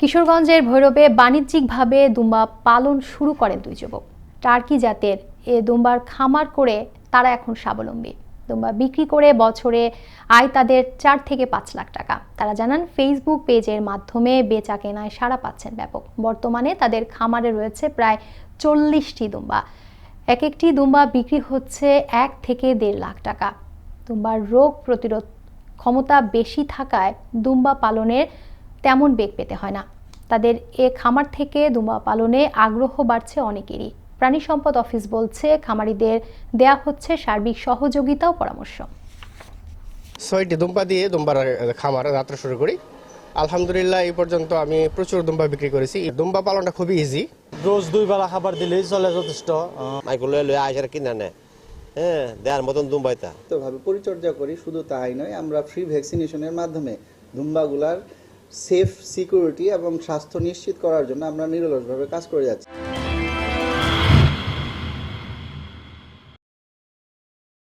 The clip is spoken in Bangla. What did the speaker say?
কিশোরগঞ্জের ভৈরবে বাণিজ্যিকভাবে দুম্বা পালন শুরু করেন দুই যুবক। টার্কি জাতের এ দুম্বার খামার করে তারা এখন স্বাবলম্বী। দুম্বা বিক্রি করে বছরে আয় তাদের চার থেকে পাঁচ লাখ টাকা। তারা জানান, ফেসবুক পেজের মাধ্যমে বেচা কেনায় সাড়া পাচ্ছেন ব্যাপক। বর্তমানে তাদের খামারে রয়েছে প্রায় চল্লিশটি দুম্বা। এক একটি দুম্বা বিক্রি হচ্ছে এক থেকে দেড় লাখ টাকা। দুম্বার রোগ প্রতিরোধ ক্ষমতা বেশি থাকায় দুম্বা পালনের তেমন বেগ পেতে হয় না। তাদের এ খামার থেকে দুমা পালনে আগ্রহ বাড়ছে অনেকেরই। প্রাণী সম্পদ অফিস বলছে খামারিদের দেয়া হচ্ছে সার্বিক সহযোগিতা ও পরামর্শ। ছয়টি দুম্বা দিয়ে দুম্বার খামার যাত্রা শুরু করি। আলহামদুলিল্লাহ এই পর্যন্ত আমি প্রচুর দুম্বা বিক্রি করেছি। দুম্বা পালনটা খুবই ইজি রোজ দুই বেলা খাবার দিলেই চলে যথেষ্ট। মাইকুল লয়ে আইসার কিনা নেয় হ্যাঁ দেয়ার মতন দুম্বাইতা ভাবে পরিচর্যা করি শুধু তাই নয় আমরা ফ্রি ভ্যাকসিনেশনের মাধ্যমে দুম্বাগুলার সেফ সিকিউরিটি এবং স্বাস্থ্য নিশ্চিত করার জন্য আমরা নিরলসভাবে কাজ করে যাচ্ছি।